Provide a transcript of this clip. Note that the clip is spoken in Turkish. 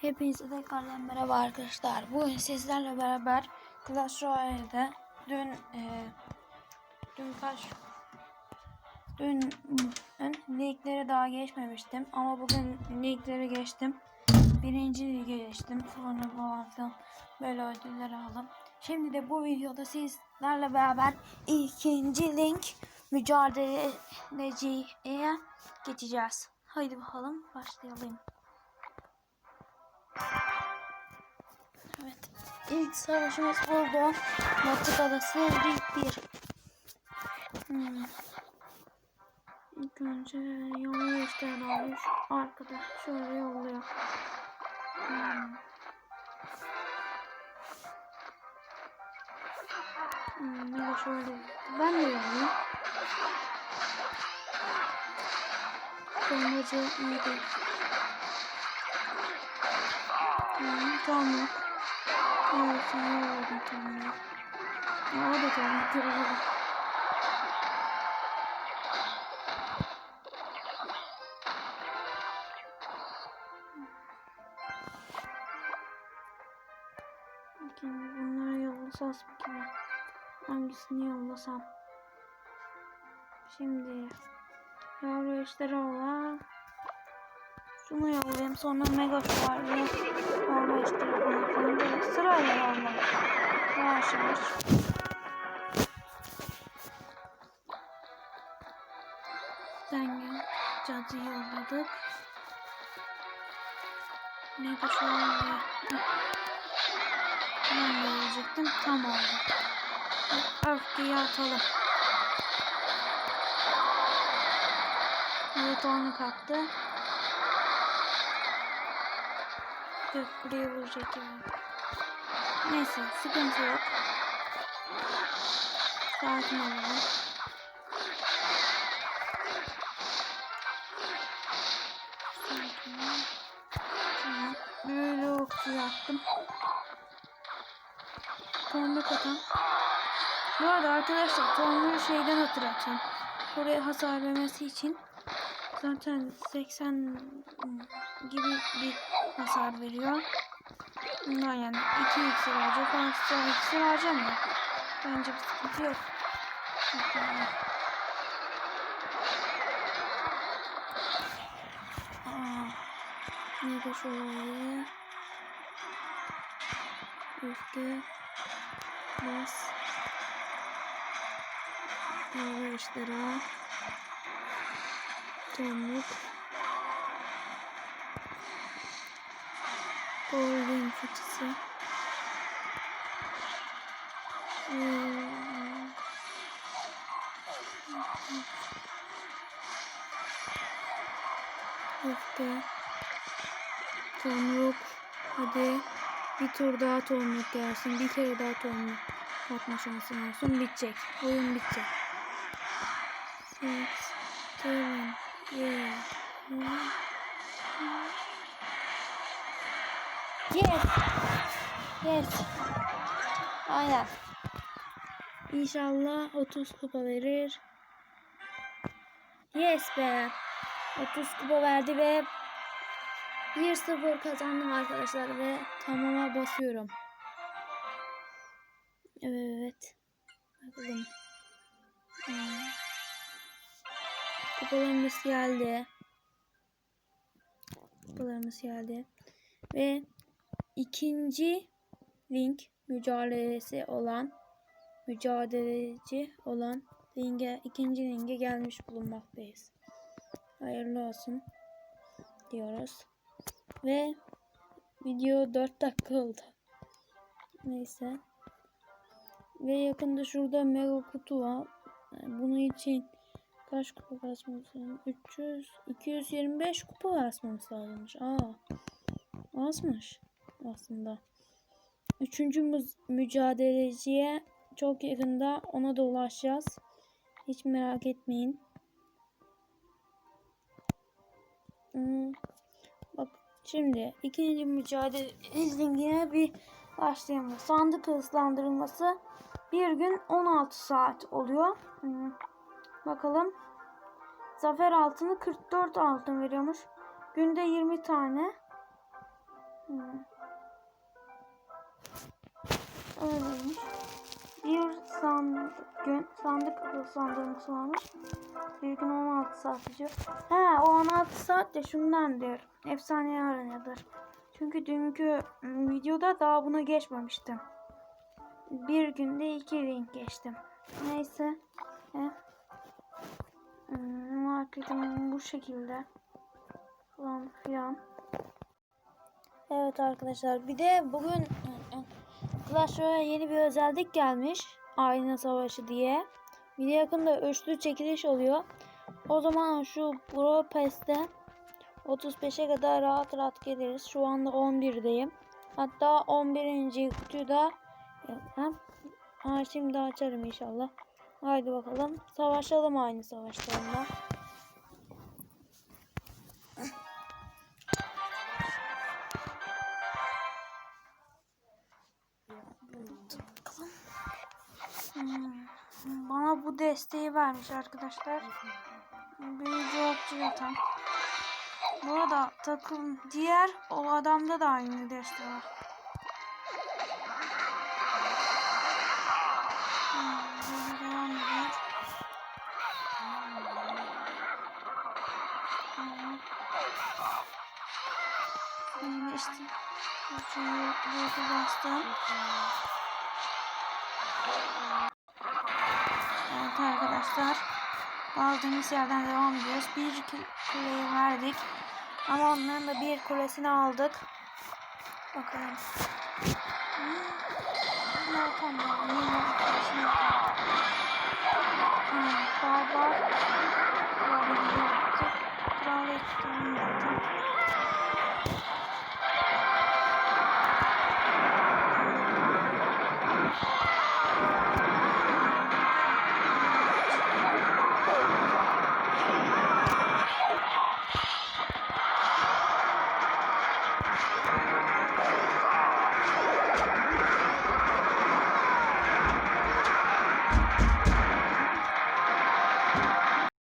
Hepinize tekrardan merhaba arkadaşlar. Bugün sizlerle beraber Clash Royale'de dün e, dün kaç dün, dün liglere daha geçmemiştim ama bugün liglere geçtim. Birinci lige geçtim. Sonra falan filan böyle ödüller aldım. Şimdi de bu videoda sizlerle beraber ikinci link mücadeleciye geçeceğiz. Haydi bakalım başlayalım. Evet. İlk savaşımız oldu. Batık Adası ilk bir. Hmm. İlk önce yolluyor işte abi. Şu arkada şöyle yolluyor. Hmm. Hmm, de şöyle. Ben de yollayayım. Bombacı iyi değil. Tamam, tamam. Evet, sen yolladın tamam. Ya, o da tamam, kırıldı. Şimdi bunları yollasam ki hangisini yollasam? Şimdi yavru eşleri olan şunu yollayayım sonra mega eşleri falan böyle sırayla yollayayım. Yavaş yavaş. Zengin cadı yolladık. Mega şuvarlı. Ben de yiyecektim. Tam oldu. Öfkeyi atalım. Evet onu kaptı. Köprüye vuracak gibi. Neyse sıkıntı yok. Sakin olalım. Böyle okçu yaptım. Tonlu katan. Bu arada arkadaşlar tonlu şeyden hatırlatacağım. Oraya hasar vermesi için zaten 80 gibi bir hasar veriyor. Bundan yani 2 iksir harcıyor falan sonra iksir harcamıyor. Bence bir sıkıntı yok. Aa, neydi şöyle? Öfke. Bas. Yavaşlara. Tonluk. Golden fıçısı. Ee, Öfke. Tonluk. Hadi. Bir tur daha tonluk gelsin. Bir kere daha tonluk atma şansın olsun. Bitecek. Oyun bitecek. Six, seven, eight, Yes. Yes. Aynen. İnşallah 30 kupa verir. Yes be. 30 kupa verdi ve 1-0 kazandım arkadaşlar ve tamama basıyorum. Evet. Bakalım. Hmm. Kupalarımız geldi. Kupalarımız geldi. Ve ikinci link mücadelesi olan mücadeleci olan linge ikinci linge gelmiş bulunmaktayız. Hayırlı olsun diyoruz. Ve video 4 dakika oldu. Neyse. Ve yakında şurada mega kutu var. Yani bunun için kaç kupa basmamız lazım? 300, 225 kupa basmamız lazımmış. Aa, azmış aslında. Üçüncü mü- mücadeleciye çok yakında ona da ulaşacağız. Hiç merak etmeyin. Hmm. Bak şimdi ikinci mücadele izlingine bir başlayalım. Sandık hızlandırılması bir gün 16 saat oluyor. Hmm. Bakalım. Zafer altını 44 altın veriyormuş. Günde 20 tane. Hmm. Öyleymiş. Bir sandık gün sandık sandığımız varmış. Bir gün 16 saat sürüyor. He o 16 saat de şundandır. Efsane arenadır. Çünkü dünkü ım, videoda daha buna geçmemiştim. Bir günde iki link geçtim. Neyse. He. Marketim bu şekilde. Falan filan. Evet arkadaşlar bir de bugün Clash yeni bir özellik gelmiş. Ayna Savaşı diye. Bir yakında üçlü çekiliş oluyor. O zaman şu Pro Pass'te 35'e kadar rahat rahat geliriz. Şu anda 11'deyim. Hatta 11. kutuyu da ha, şimdi açarım inşallah. Haydi bakalım. Savaşalım aynı savaşlarında. Bana bu desteği vermiş arkadaşlar. Büyücü okçu yatan. Bu arada takım diğer o adamda da aynı deste var. Hmm. Hmm. Yine işte büyücü bastım. Arkadaşlar. Aldığımız yerden devam ediyoruz. Bir kul- kuleyi verdik. Ama onların da bir kulesini aldık. Bakalım. Bunlar tamam. Yine aldık. Hmm, Barbar. Barbar'ı yaptık. Kraliyet tutalım zaten.